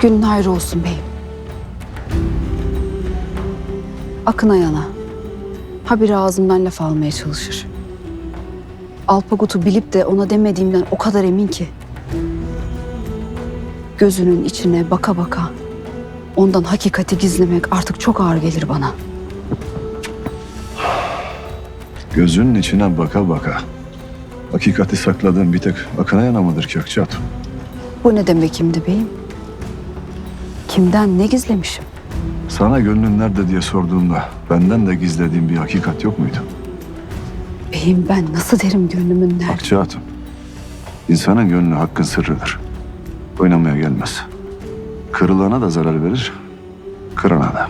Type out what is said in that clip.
Günün hayrı olsun beyim. Akın ayana. Habire ağzımdan laf almaya çalışır. Alpagut'u bilip de ona demediğimden o kadar emin ki. Gözünün içine baka baka ondan hakikati gizlemek artık çok ağır gelir bana. Gözünün içine baka baka. Hakikati sakladığın bir tek akına yana mıdır Kökçe Hatun? Bu ne demek şimdi beyim? Kimden ne gizlemişim? Sana gönlün nerede diye sorduğumda benden de gizlediğin bir hakikat yok muydu? Beyim ben nasıl derim gönlümün nerede? Akçe Hatun, insanın gönlü hakkın sırrıdır. Oynamaya gelmez. Kırılana da zarar verir, kırana da.